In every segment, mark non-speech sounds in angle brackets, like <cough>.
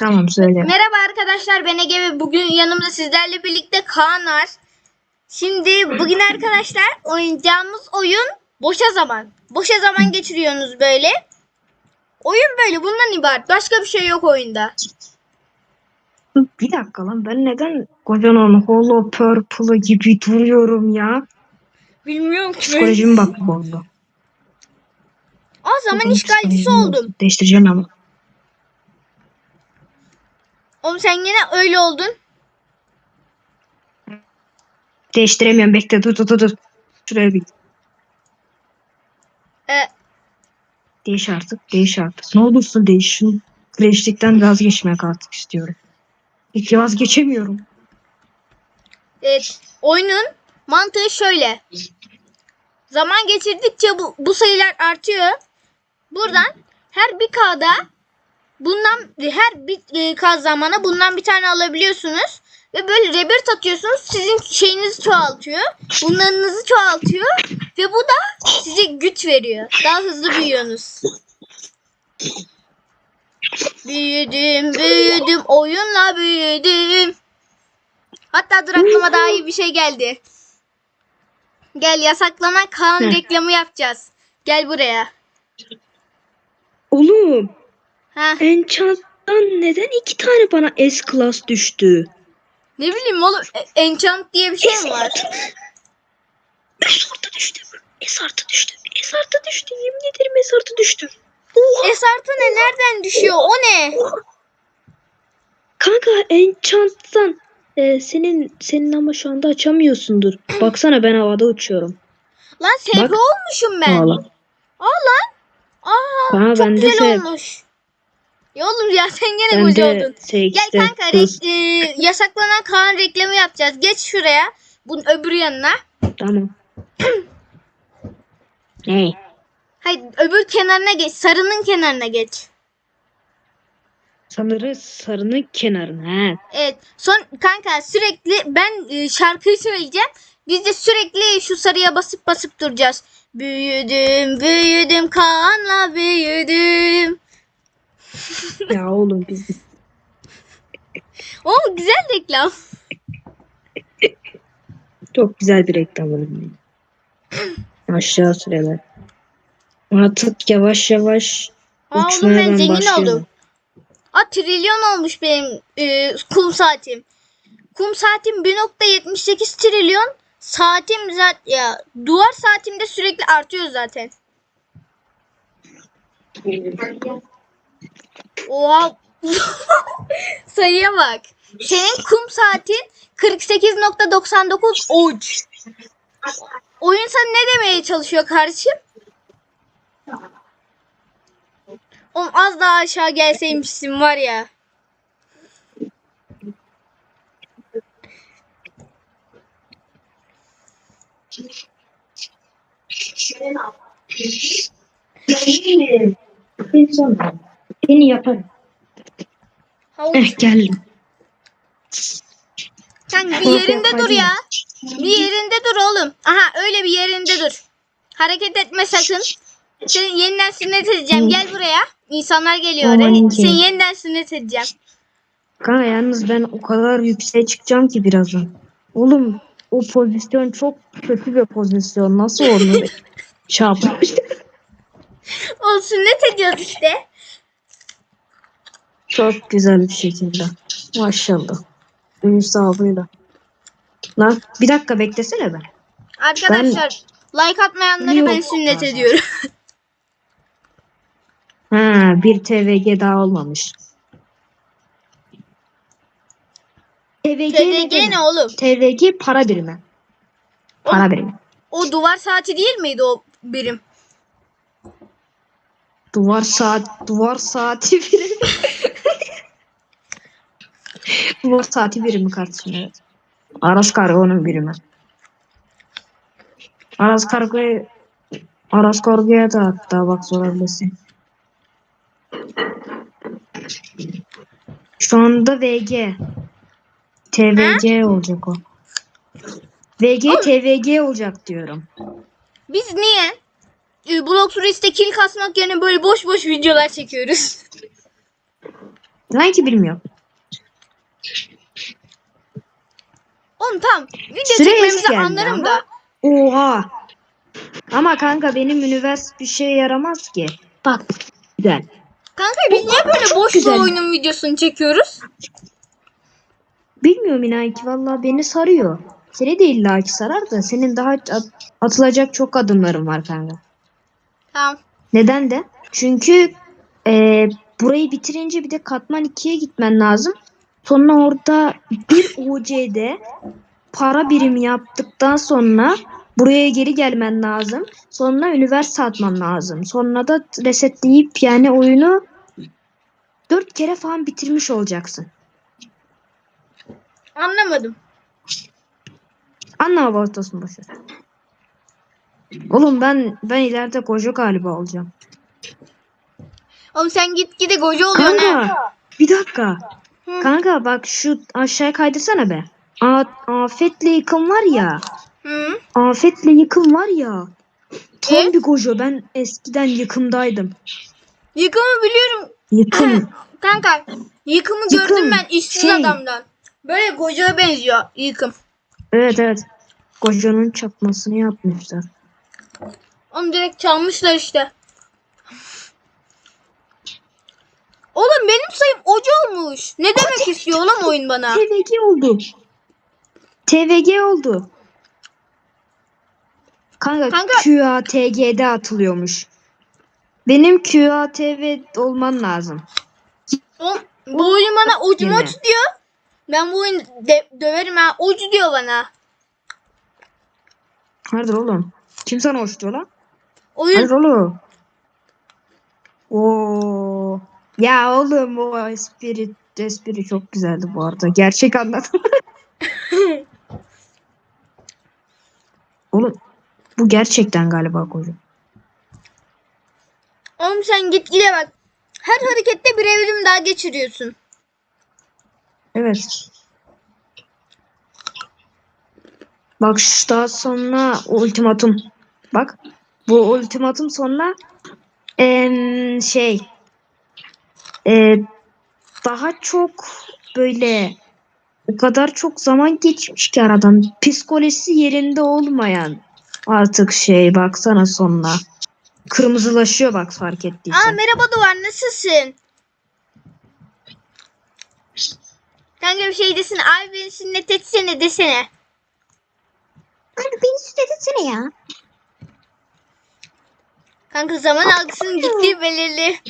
Tamam söyle. Merhaba arkadaşlar ben Ege ve bugün yanımda sizlerle birlikte Kaan var. Şimdi bugün arkadaşlar oynayacağımız oyun boşa zaman. Boşa zaman geçiriyorsunuz böyle. Oyun böyle bundan ibaret. Başka bir şey yok oyunda. Bir dakika lan ben neden kocaman holo purple gibi duruyorum ya? Bilmiyorum ki. Psikolojim bak arada. Aa zaman işgalcisi oldum. Değiştireceğim ama. Oğlum sen yine öyle oldun. Değiştiremiyorum bekle dur dur dur. dur. Şuraya bir Ee, değiş artık değiş artık. Ne olursa değiş. Şu Crash'likten vazgeçmek artık istiyorum. Hiç vazgeçemiyorum. Evet, oyunun mantığı şöyle. Zaman geçirdikçe bu, bu sayılar artıyor. Buradan her bir K'da bundan her bir e, K zamana bundan bir tane alabiliyorsunuz. Ve böyle rebirth atıyorsunuz. Sizin şeyinizi çoğaltıyor. Bunlarınızı çoğaltıyor. Ve bu da size güç veriyor. Daha hızlı büyüyorsunuz. Büyüdüm, büyüdüm, oyunla büyüdüm. Hatta dur aklıma daha iyi bir şey geldi. Gel yasaklanan Kaan Hı. reklamı yapacağız. Gel buraya. Oğlum Ha, Enchant'tan neden iki tane bana S class düştü? ne bileyim oğlum e- enchant diye bir şey mi var? <laughs> S artı düştü. S artı düştü. S artı düştü. Yemin ederim S artı düştü. Oha. S artı ne nereden düşüyor? O ne? Kanka Enchant'tan e, senin senin ama şu anda açamıyorsundur. <clears throat> Baksana ben havada uçuyorum. Lan SP Bak. olmuşum ben. Aa lan. Aa Kanka çok bende güzel de olmuş. Ya oğlum ya sen gene koca oldun. SX'te Gel kanka re- e, yasaklanan Kaan reklamı yapacağız. Geç şuraya. Bunun öbür yanına. Tamam. <clears throat> ne? Hayır öbür kenarına geç. Sarının kenarına geç. Sanırım sarının kenarına. He. Evet. Son kanka sürekli ben e, şarkıyı söyleyeceğim. Biz de sürekli şu sarıya basıp basıp duracağız. Büyüdüm, büyüdüm, Kaan'la büyüdüm. <laughs> Ya oğlum biz O güzel reklam. çok güzel bir reklam oldu. Aşağı süreler. Artık yavaş yavaş Aa oğlum uçmaya ben ben zengin başlıyorum. oldum. Aa trilyon olmuş benim e, kum saatim. Kum saatim 1.78 trilyon. Saatim zaten ya duvar saatimde sürekli artıyor zaten. Oha. <laughs> Sayıya bak. Senin kum saatin 48.99 uç. Oyun sana ne demeye çalışıyor kardeşim? Oğlum az daha aşağı gelseymişsin var ya. Beni yaparım. Havuç. Eh geldim. Sen bir yerinde dur ya. Bir yerinde dur oğlum. Aha öyle bir yerinde dur. Hareket etme sakın. Seni yeniden sünnet edeceğim. Gel buraya. İnsanlar geliyor oraya. Seni yeniden sünnet edeceğim. Kanka yalnız ben o kadar yükseğe çıkacağım ki birazdan. Oğlum o pozisyon çok kötü bir pozisyon. Nasıl olur? <laughs> şey yapmış. O sünnet ediyoruz işte. Çok güzel bir şekilde. Maşallah. Ünlü sağlığıyla. Lan bir dakika beklesene ben. Arkadaşlar like atmayanları Yok. ben sünnet ediyorum. <laughs> Ha bir TVG daha olmamış. TVG, TDG ne? ne oğlum? TVG para birimi. Para birimi. O duvar saati değil miydi o birim? Duvar saat duvar saati <laughs> birimi. Duvar saati birimi kardeşim evet. Aras kargonun birimi. Aras kargoya Aras kargoya da hatta bak sorabilirsin. Şu anda VG. TVG olacak o. VG TVG olacak diyorum. Biz niye? e, Blox Race'te kill kasmak yerine böyle boş boş videolar çekiyoruz. İnan ki bilmiyorum. Oğlum tamam. Video Süre çekmemizi anlarım ama. da. Oha. Ama kanka benim üniversite bir şeye yaramaz ki. Bak güzel. Kanka biz niye böyle Çok boş güzel. bir oyunun videosunu çekiyoruz? Bilmiyorum inan ki vallahi beni sarıyor. Seni de illa ki sarar da senin daha at- atılacak çok adımların var kanka. Tamam. Neden de? Çünkü e, burayı bitirince bir de katman 2'ye gitmen lazım. Sonra orada bir OC'de para birimi yaptıktan sonra buraya geri gelmen lazım. Sonra üniversite atman lazım. Sonra da resetleyip yani oyunu dört kere falan bitirmiş olacaksın. Anlamadım. Anlama baltasını boşver. Oğlum ben ben ileride koca galiba olacağım. Oğlum sen git gide goca oluyorsun ha. Kanka bir dakika. Hı. Kanka bak şu aşağıya kaydırsana be. A afetle yıkım var ya. Hı. Afetle yıkım var ya. Tam E? bir gojo. Ben eskiden yıkımdaydım. Yıkımı biliyorum. Yıkım. <clears throat> Kanka yıkımı Yıkım, gördüm ben işsiz şey. adamdan. Böyle gocaya benziyor yıkım. evet evet. Gojo'nun çakmasını yapmışlar. Oğlum direkt çalmışlar işte. Oğlum benim sayım oca olmuş. Ne demek istiyor oğlum oyun bana? TVG oldu. TVG oldu. Kanka, Kanka. QATG'de atılıyormuş. Benim QATV olman lazım. Oğlum, bu oyun bana ocu Yine. diyor. Ben bu oyunu döverim ha. Ocu diyor bana. Hayırdır oğlum? Kim sana hoş diyor lan? Oyun Hayır oğlum. Oo. Ya oğlum o espri, espri çok güzeldi bu arada. Gerçek anladım. <laughs> oğlum bu gerçekten galiba koca. Oğlum sen git gide bak. Her harekette bir evrim daha geçiriyorsun. Evet. Bak şu daha sonra ultimatum. Bak bu ultimatum sonra em, şey e, daha çok böyle o kadar çok zaman geçmiş ki aradan psikolojisi yerinde olmayan artık şey baksana sonuna kırmızılaşıyor bak fark ettiysen. Aa merhaba Duvar nasılsın? Kanka bir şey desene. Ay beni sünnet etsene desene. Kanka beni sürdetsene ya. Kanka zaman algısının ciddi belirli.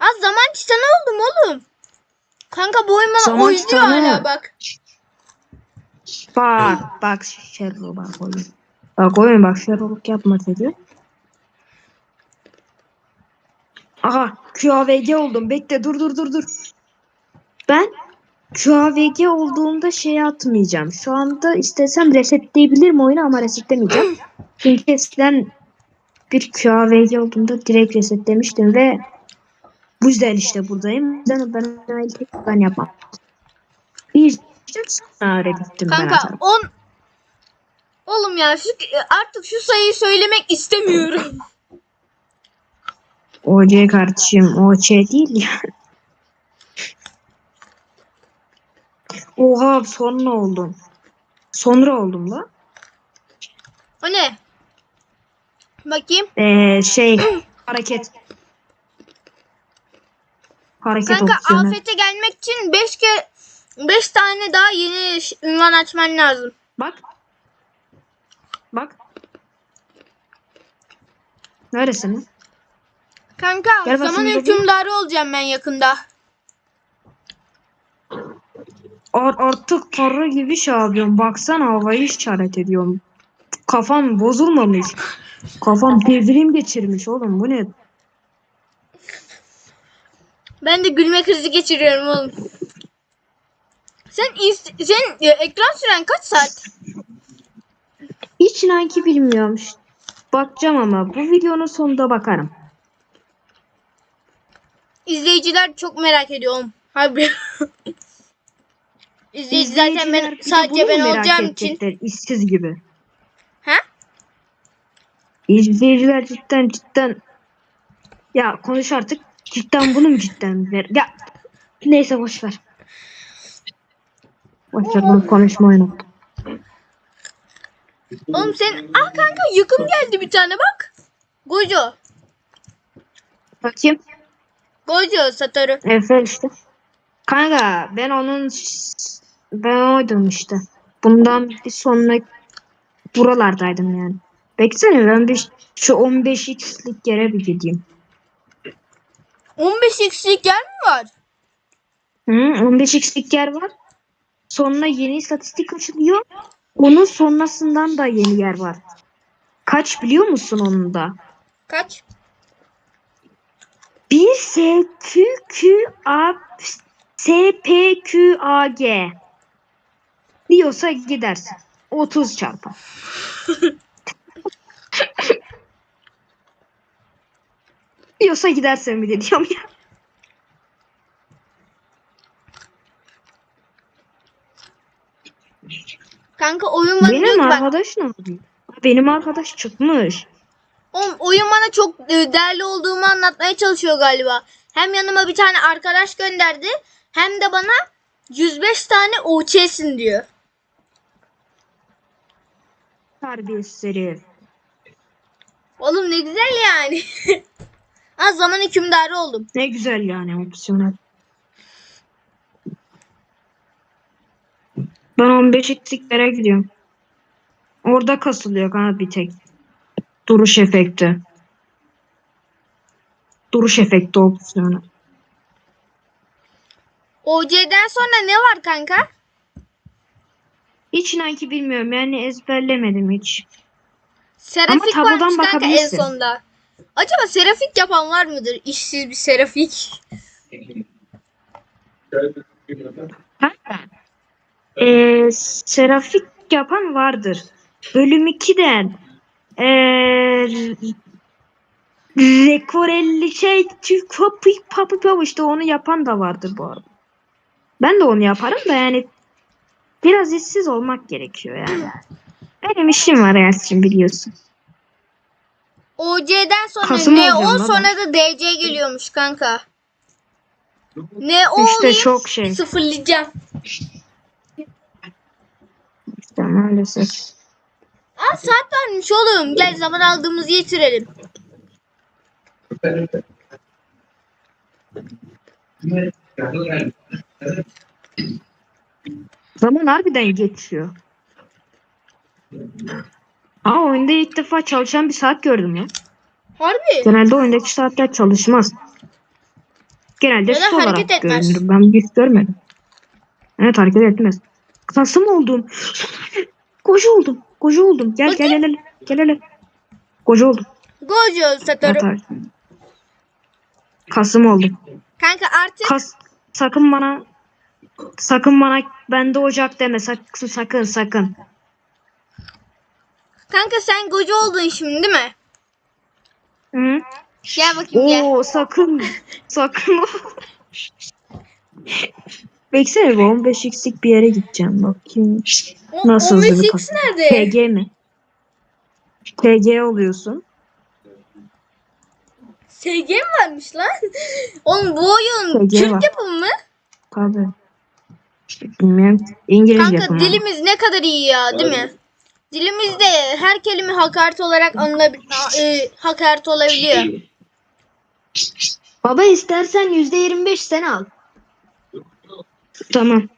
Az zaman titanı oldum oğlum. Kanka bu oyun bana Zaman titanı. hala bak. Bak bak Sherlock bak oyun. Bak oyun bak Sherlock yapma dedi. Aha QAVG oldum. Bekle dur dur dur dur. Ben QAVG olduğumda şey atmayacağım. Şu anda istesem resetleyebilirim oyunu ama resetlemeyeceğim. <clears throat> Çünkü eskiden bir QAVG olduğumda direkt resetlemiştim ve bu yüzden işte buradayım. Ben ben ben, ben yapmam. Bir sonra ben Kanka atarım. 10 Oğlum ya şu, artık şu sayıyı söylemek istemiyorum. OC kardeşim OC değil ya. Oha sonra oldum. Sonra oldum la. O ne? Bakayım. Ee, şey <clears throat> hareket. Hareket Kanka opsiyonu. afete gelmek için 5 ke 5 tane daha yeni ünvan açman lazım. Bak. Bak. Neresin? Kanka Gel zaman hükümdarı olacağım ben yakında. Ar artık karı gibi şey yapıyorum. Baksana havayı işaret ediyorum. Kafam bozulmamış. Kafam devrim geçirmiş oğlum. Bu ne? Ben de gülme krizi geçiriyorum oğlum. Sen sen e, ekran süren kaç saat? Hiç inan ki bilmiyorum. Bakacağım ama bu videonun sonunda bakarım. İzleyiciler çok merak ediyorum. Harbi. <laughs> İzleyici zaten ben sadece ben olacağım için. işsiz gibi. Ha? İzleyiciler cidden cidden ya konuş artık. Cidden bunu mu cidden ver? Ya Neyse boş ver. Boş ver bunu konuşma oyunu. Oğlum sen... Aa kanka yıkım geldi bir tane bak. Gojo. Bakayım. Gojo Satoru. Efe işte. Kanka ben onun ben oydum işte. Bundan bir sonra buralardaydım yani. Beksene ben bir şu 15x'lik yere bir gideyim. 15 x'lik yer mi var? Hı, 15x'lik yer var. Sonra yeni istatistik açılıyor. Onun sonrasından da yeni yer var. Kaç biliyor musun onun da? Kaç? 1 SQQA SPQAG diyorsa gidersin. 30 çarpı. <laughs> diyorsa gidersin bir de diyorum ya. Kanka oyun bana diyor Benim ki bak. ne yapıyor? Benim arkadaş çıkmış. Oğlum oyun bana çok e, değerli olduğumu anlatmaya çalışıyor galiba. Hem yanıma bir tane arkadaş gönderdi. Hem de bana 105 tane OÇ'sin diyor. Terbiyesiz herif. Oğlum ne güzel yani. <laughs> Az zaman hükümdarı oldum. Ne güzel yani opsiyonel. Ben 15 eksiklere gidiyorum. Orada kasılıyor kanka bir tek. Duruş efekti. Duruş efekti opsiyonu. OC'den sonra ne var kanka? Hiç inan ki bilmiyorum yani ezberlemedim hiç. Serafik tablodan varmış kanka en bakabilirsin. sonda. Acaba serafik yapan var mıdır? İşsiz bir serafik. Kanka. Ee, serafik yapan vardır. Bölüm 2'den ee, Rekorelli şey papi papi papi işte onu yapan da vardır bu arada. Ben de onu yaparım da yani biraz işsiz olmak gerekiyor yani. Benim işim var Ersin biliyorsun. OC'den sonra Kasım N10 olacağım lan sonra da DC geliyormuş kanka. N10 İşte olayım çok şey. sıfırlayacağım. İşte maalesef. Aa saat varmış oğlum. Gel zaman aldığımızı yitirelim. Zaman harbiden geçiyor. Aa oyunda ilk defa çalışan bir saat gördüm ya. Harbi. Genelde oyundaki saatler çalışmaz. Genelde Ya da hareket etmez. görünür. Ben hiç görmedim. Evet hareket etmez. Kasım oldum. Koca oldum. Koca oldum. Gel gel gel gel. Gel gel. Koca oldum. Evet, Satoru. hareket. Kasım oldum. Kanka artık Kas sakın bana sakın bana bende ocak deme sakın sakın sakın. Kanka sen Gojo oldun şimdi değil mi? Hı? Gel bakayım gel. Oo sakın sakın. Beksene bu 15x'lik bir yere gideceğim bakayım. O, Nasıl o hazırlık Mesix nerede? TG mi? TG oluyorsun. SG mi varmış lan? Oğlum bu oyun SG Türk var. yapımı mı? Tabii. Bilmiyorum. İngiliz Kanka yapımı. dilimiz ne kadar iyi ya değil mi? Dilimizde her kelime hakaret olarak anılabil e, hakaret olabiliyor. Baba istersen %25 sen al. Tamam.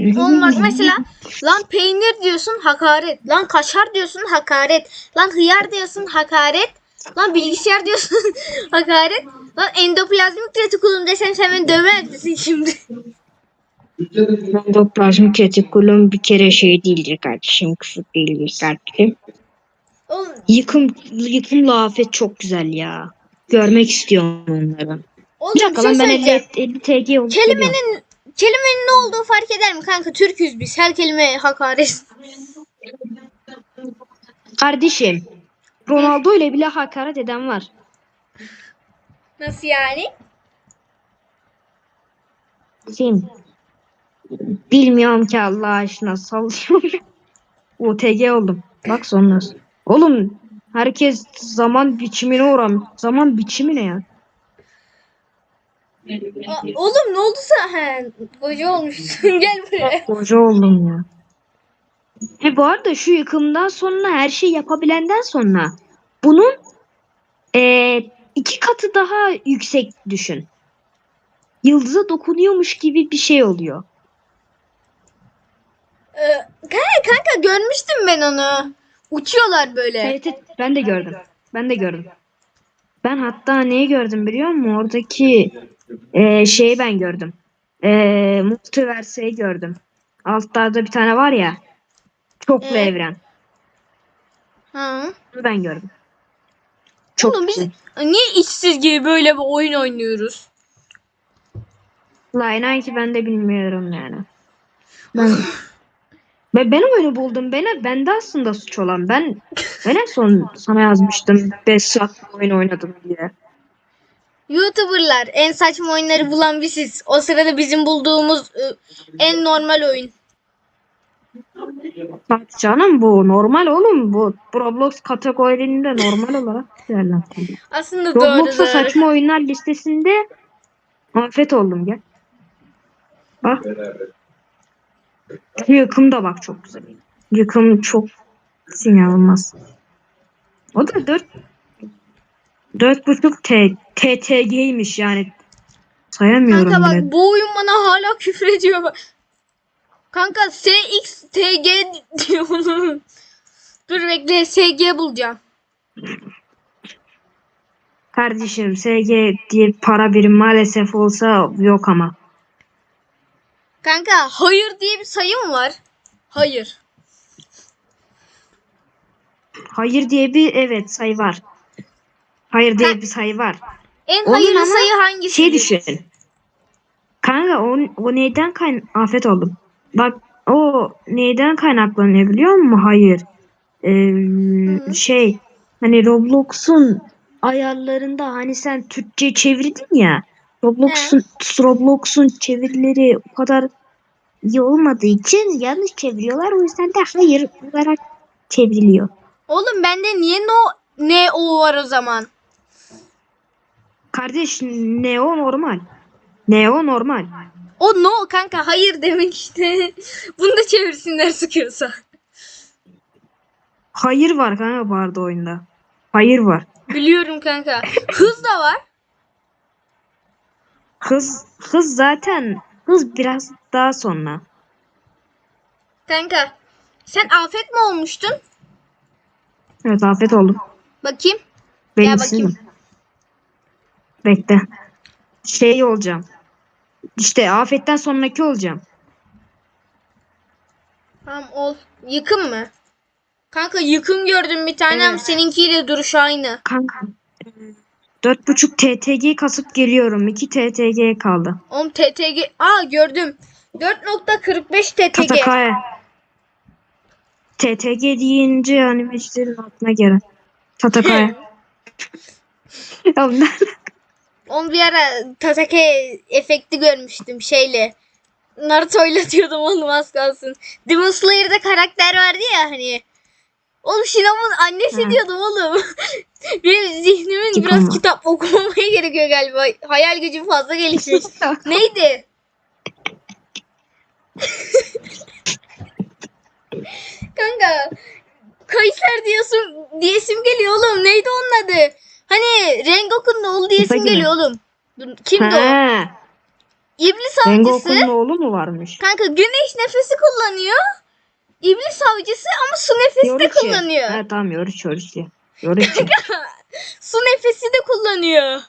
Oğlum bak mesela lan peynir diyorsun hakaret. Lan kaşar diyorsun hakaret. Lan hıyar diyorsun hakaret. Lan bilgisayar diyorsun <laughs> hakaret. Lan endoplazmik retikulum desem sen beni şimdi? Endoplazmik retikulum bir kere şey değildir kardeşim. Küfür değildir kardeşim. Oğlum Yıkım, yıkımla afet çok güzel ya. Görmek istiyorum onları. Oğlum Bir bir dakika şey lan ben söyleyeceğim. 50, 50 TG. Kelimenin kelimenin ne olduğu fark eder mi kanka? Türküz biz. Her kelime hakaret. Kardeşim. Ronaldo ile bile hakaret eden var. Nasıl yani? Kim? Bilmiyorum ki Allah aşkına sallıyorum. <laughs> OTG oldum. Bak sonrası. Oğlum herkes zaman biçimine uğram. Zaman biçimi ne ya? Aa, oğlum ne oldu sen? He, koca olmuşsun. <laughs> Gel buraya. Koca oldum ya. He bu arada şu yıkımdan sonra her şeyi yapabilenden sonra bunun eee, iki katı daha yüksek düşün. Yıldıza dokunuyormuş gibi bir şey oluyor. Ee, kanka, görmüştüm ben onu. Uçuyorlar böyle. Evet, evet ben de gördüm. Ben de gördüm. Ben hatta neyi gördüm biliyor musun? Oradaki eee, şeyi ben gördüm. Eee Multiverse'yi gördüm. Altlarda bir tane var ya. Çoklu Evet. evren. Hı. Ben gördüm. Çok Oğlum biz güzel. niye işsiz gibi böyle bir oyun oynuyoruz? La inan ki ben de bilmiyorum yani. Ben <laughs> ben, ben oyunu buldum. Ben, bende aslında suç olan. Ben ben en son sana yazmıştım 5 saat oyun oynadım diye. YouTuber'lar en saçma oyunları bulan biziz. O sırada bizim bulduğumuz ı, en normal oyun. Tabii canım bu normal oğlum. Bu Roblox kategorilerinde normal olarak değerlendiriliyor. Aslında doğru Roblox'ta doğru. saçma oyunlar listesinde afet oldum gel. Bak. Yıkım da bak çok güzel. Yıkım çok inanılmaz. O da 4 4.5 T TTG'ymiş yani. Sayamıyorum Kanka bile. bak bu oyun bana hala küfür ediyor. bak. Kanka SXTG diyor onu. <laughs> Dur bekle SG bulacağım. Kardeşim SG diye para birim maalesef olsa yok ama. Kanka hayır diye bir sayı mı var? Hayır. Hayır diye bir evet sayı var. Hayır diye Ha. bir sayı var. En Onun hayırlı ama sayı hangisi? Şey düşün. Kanka o, o neyden kayn afet oldum. Bak o neyden kaynaklanıyor biliyor musun? Hayır. Ee, şey hani Roblox'un ayarlarında hani sen Türkçe çevirdin ya. Roblox'un Roblox'un çevirileri o kadar iyi olmadığı için yanlış çeviriyorlar. O yüzden de hayır olarak çevriliyor. Oğlum bende niye no ne o var o zaman? Kardeş neo normal. Neo normal. O no kanka hayır demek işte. <laughs> Bunu da çevirsinler sıkıyorsa. Hayır var kanka arada oyunda. Hayır var. Biliyorum kanka. Hız da var. Hız hız zaten hız biraz daha sonra. Kanka sen afet mi olmuştun? Evet afet oldum. Bakayım. Benim Gel bakayım. isim. Bekle. Şey olacağım. İşte afetten sonraki olacağım. Tamam ol. Yıkım mı? Kanka yıkım gördüm bir tane ama Evet. seninkiyle duruş aynı. Kanka. E, Dört buçuk TTG kasıp geliyorum. 2 TTG kaldı. Oğlum TTG. Aa gördüm. 4.45 TTG. Tatakaya. TTG deyince animecilerin aklına gelen. Tatakaya. <laughs> ya ben Onu bir ara Tatake efekti görmüştüm şeyle. Naruto'yla diyordum oğlum az kalsın. Demon Slayer'da karakter vardı ya hani. Oğlum Shinam'ın annesi Hı. diyordum oğlum. Benim zihnimin Kim biraz kitap okumamaya gerekiyor galiba. Hayal gücüm fazla gelişmiş. <laughs> Neydi? Kanka Kayser diyorsun diyesim geliyor oğlum. Neydi onun adı? Hani Rengoku'nun oğlu diyesim Kısa geliyor oğlum. Kimdi o? He. İblis avcısı. Rengoku'nun oğlu mu varmış? Kanka güneş nefesi kullanıyor. İblis avcısı ama su nefesi de Yoruchi. kullanıyor. Ha tamam Yoruchi Yoruchi. Yoruchi. <laughs> Su nefesi de kullanıyor.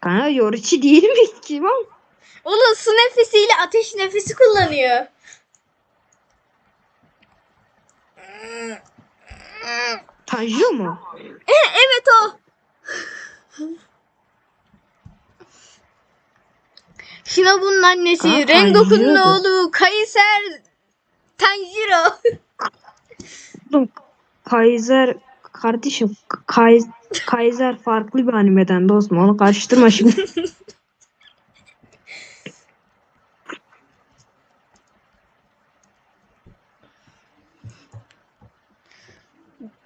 Kanka Yoruchi değil mi? Kim o? Oğlum su nefesiyle ateş nefesi kullanıyor. Tanjiro mu? Evet o. Shinobu'nun annesi, Aa, Rengoku'nun oğlu, Kaiser, Tanjiro. Kaiser kardeşim Kay, Kaiser farklı bir animeden dostum. Onu karıştırma şimdi. <laughs>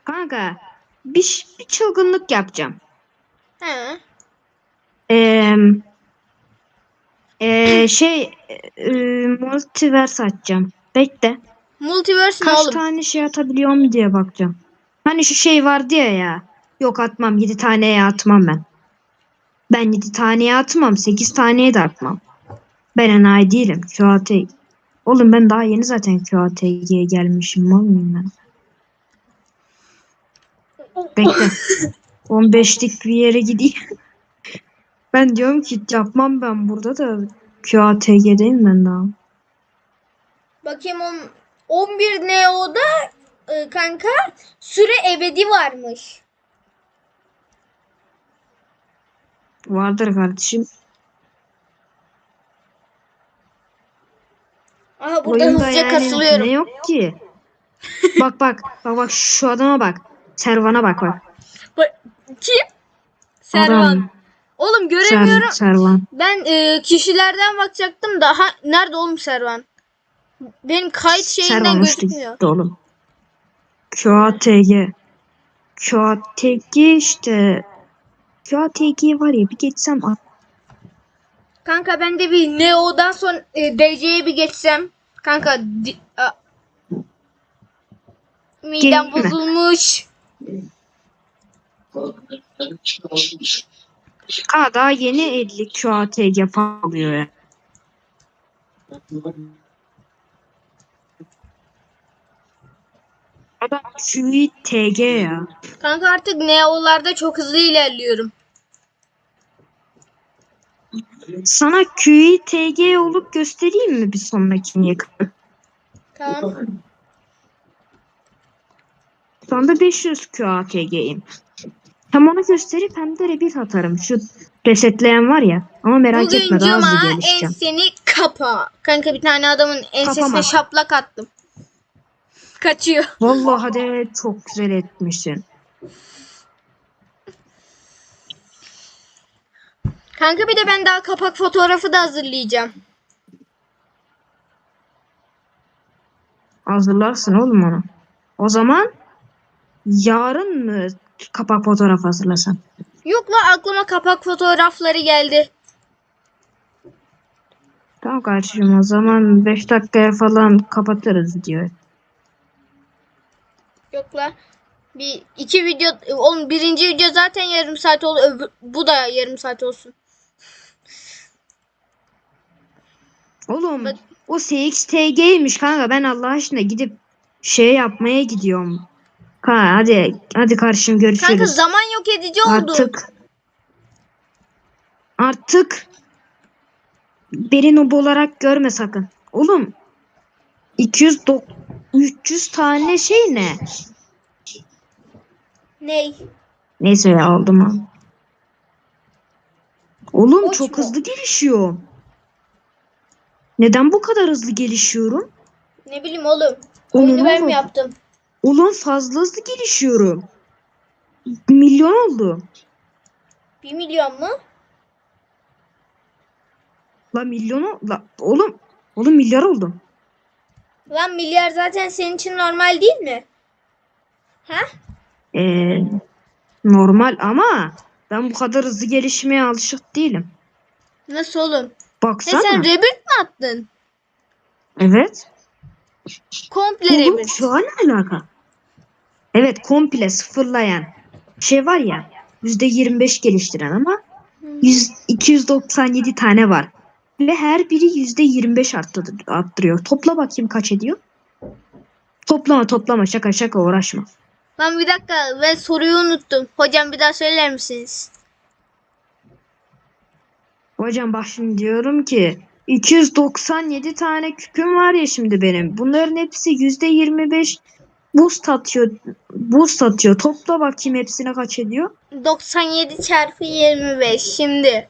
Kanka bir, bir çılgınlık yapacağım. He. Eee eee, şey eee, multiverse açacağım. Bekle. Multiverse Kaç oğlum? tane şey atabiliyorum diye bakacağım. Hani şu şey vardı ya ya. Yok atmam. 7 taneye atmam ben. Ben 7 taneye atmam. 8 taneye de atmam. Ben enayi değilim. QAT. Oğlum ben daha yeni zaten QATG'ye gelmişim. Mal mıyım ben? Bekle. <laughs> 15'lik bir yere gideyim. ben diyorum ki yapmam ben burada da QATG'deyim ben daha. Bakayım on, 11 Neo'da e, kanka süre ebedi varmış. Vardır kardeşim. Aha burada Oyunda hızlıca yani kasılıyorum. ne yok ki? bak bak bak bak şu adama bak. Servan'a bak bak. Ba- Kim? Servan. Adam. Oğlum Ser, göremiyorum. Servan. Ben e, kişilerden bakacaktım da ha, nerede oğlum Servan? Benim kayıt şeyinden Servan uçtu gözükmüyor. gitti oğlum. QATG. QATG işte. QATG var ya bir geçsem Kanka ben de bir Neo'dan sonra e, DC'ye bir geçsem. Kanka di, a, midem Gelme. bozulmuş. Aa, daha yeni 50 QATG falan oluyor ya. Adam QTG ya. Kanka artık Neo'larda çok hızlı ilerliyorum. Sana QTG olup göstereyim mi bir sonrakini kadar? Tamam. Şu anda 500 QATG'yim. Hem onu gösterip hem de repeat atarım. Şu resetleyen var ya. Ama merak Bugün etme daha hızlı gelişeceğim. enseni kapa. Kanka bir tane adamın ensesine Kapama. şaplak attım. Kaçıyor. Vallahi de çok güzel etmişsin. Kanka bir de ben daha kapak fotoğrafı da hazırlayacağım. Hazırlarsın oğlum onu. O zaman yarın mı kapak fotoğraf hazırlasan? Yok la aklıma kapak fotoğrafları geldi. Tamam kardeşim o zaman 5 dakikaya falan kapatırız diyor. Yok la. Bir iki video oğlum birinci video zaten yarım saat oldu. öbür- bu da yarım saat olsun. Oğlum Bak- o CXTG'ymiş kanka ben Allah aşkına gidip şey yapmaya gidiyorum. Ha hadi hadi kardeşim görüşürüz. Kanka zaman yok edici oldu. Artık artık beni noob olarak görme sakın. Oğlum 200 dok- 300 tane şey ne? Ney? Neyse ya aldım ha. Oğlum Boş çok mu? hızlı gelişiyor. Neden bu kadar hızlı gelişiyorum? Ne bileyim oğlum. Oyunu ben oğlum. mi yaptım? Oğlum fazla hızlı gelişiyorum. Milyon oldu. Bir milyon mu? La milyon ol- la oğlum oğlum milyar oldum. Lan milyar zaten senin için normal değil mi? Ha? Ee, normal ama ben bu kadar hızlı gelişmeye alışık değilim. Nasıl oğlum? Ne Baksana. sen rebirth mi attın? evet. Komple Oğlum rebirth. şu an ne alaka? Evet komple sıfırlayan şey var ya %25 geliştiren ama 100, 297 tane var. Ve her biri %25 arttır, arttırıyor. Topla bakayım kaç ediyor? Toplama toplama şaka şaka uğraşma. Lan bir dakika ben soruyu unuttum. Hocam bir daha söyler misiniz? Hocam bak şimdi diyorum ki 297 tane küpüm var ya şimdi benim. Bunların hepsi %25 boost atıyor. Boost atıyor. Topla bakayım hepsine kaç ediyor? 97 çarpı 25. Şimdi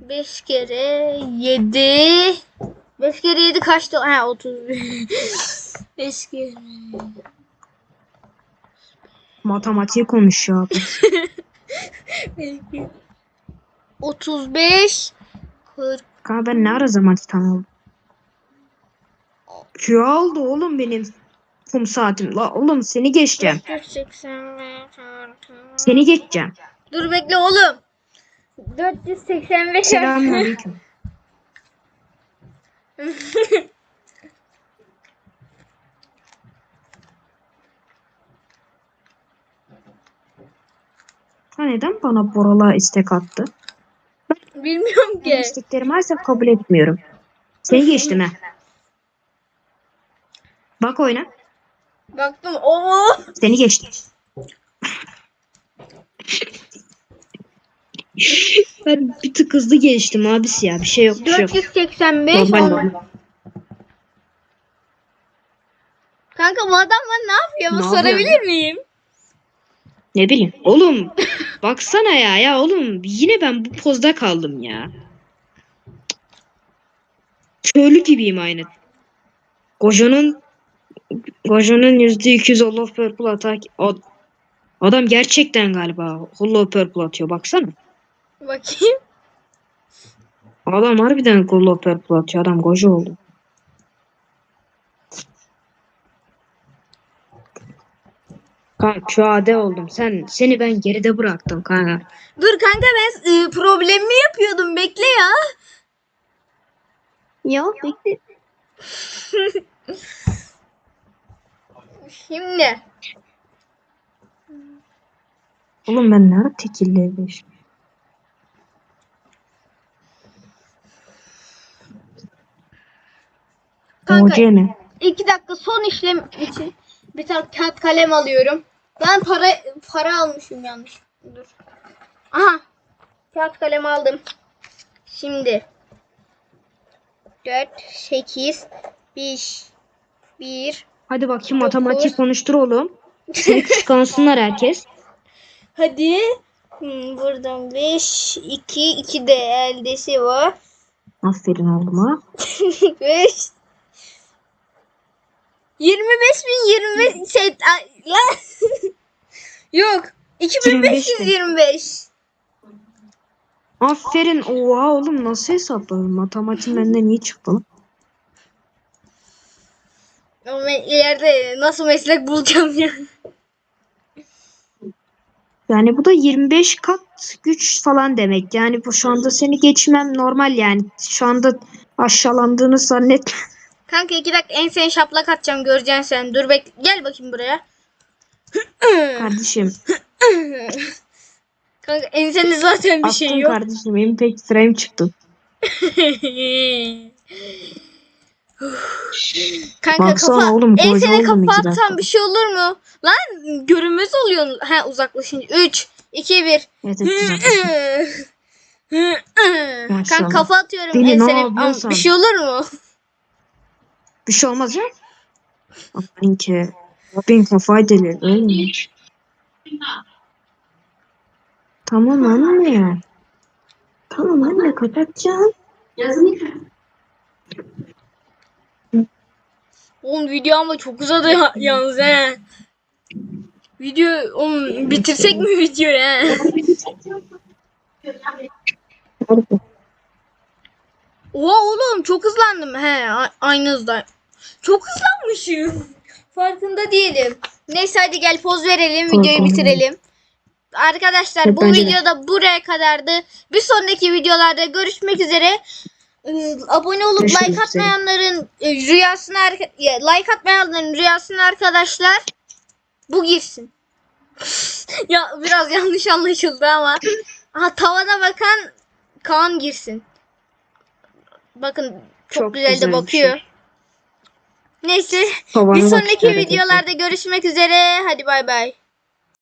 5 kere 7 5 kere 7 kaçtı? Ha 30. 5 <laughs> kere Matematiği konuşuyor abi. <laughs> 35 40 Kanka ben ne ara zaman titan oldum? Q aldı oğlum benim kum saatim. La oğlum seni geçeceğim. 85 Seni geçeceğim. Dur bekle oğlum. 485 Selamünaleyküm. <laughs> Ha neden bana Borala istek attı? Bilmiyorum Ben ki. istekleri maalesef kabul etmiyorum. Seni geçtim ha. Bak oyna. Baktım. Oo. Seni geçtim. Ben bir tık hızlı geçtim abisi ya. Bir şey yok. Bir şey yok. 485 Normal normal. Kanka bu adamlar ne yapıyor? Ne Bu sorabilir miyim? Ne bileyim. Oğlum baksana ya ya oğlum yine ben bu pozda kaldım ya. Köylü gibiyim aynı. Gojo'nun Gojo'nun %200 Hollow Purple atak Ad- Adam gerçekten galiba Hollow Purple atıyor baksana. Bakayım. Adam harbiden Purple atıyor. Adam Gojo oldu. Kanka şu ade oldum. Sen seni ben geride bıraktım kanka. Dur kanka ben e, problemimi yapıyordum. Bekle ya. Ya bekle. <laughs> Şimdi. Oğlum ben nerede tekilleşim? Kanka Hoca ne? iki dakika son işlem için bir tane kağıt kalem alıyorum. Ben para para almışım yanlış. Dur. Aha. Kağıt kalem aldım. Şimdi. 4, 8, 5, 1. Hadi bakayım matematik konuştur oğlum. Seni kıskansınlar herkes. <laughs> Hadi. Hmm, buradan 5, 2, 2 de eldesi var. Aferin oğluma. <laughs> 5 25 bin 25 şey lan. <laughs> Yok 2525 Aferin. Oha oğlum nasıl hesapladın? Matematik benden iyi çıktı lan. Ama ben ileride nasıl meslek bulacağım ya. Yani bu da 25 kat güç falan demek. Yani bu şu anda seni geçmem normal yani. Şu anda aşağılandığını zannetme. Kanka iki dakika en sen şaplak atacağım göreceksin sen. Dur bek gel bakayım buraya. Kardeşim. <laughs> Kanka ensende zaten bir şey attım yok. kardeşim. Impact frame çıktı. <laughs> Kanka Baksana kafa oğlum, ensene dakika. bir şey olur mu? Lan görünmez oluyorsun. Ha uzaklaşınca. 3 2 1 Evet, evet güzel. <laughs> Kanka kafa atıyorum Deli, ne ensene. Bir şey olur mu? Bir şey olmaz ya. Aferin ki. Robin kafayı delir. Öyle mi? Tamam anne. Tamam anne kapatacağım. Oğlum video ama çok uzadı ya, yalnız he. Video oğlum bitirsek mi videoyu he? Oha oğlum çok hızlandım he aynı hızda. Çok hızlanmışım. Farkında değilim. Neyse hadi gel poz verelim videoyu bitirelim. Arkadaşlar Evet, bu de. videoda buraya kadardı. Bir sonraki videolarda görüşmek üzere. Ee, abone olup Görüşmek like atmayanların e, rüyasına like atmayanların rüyasına arkadaşlar bu girsin. <laughs> ya biraz yanlış anlaşıldı ama. Aha tavana bakan Kaan girsin. Bakın çok, Çok güzel, de bakıyor. şey. Neyse Tavanı bir sonraki videolarda görüşmek üzere. Hadi bay bay.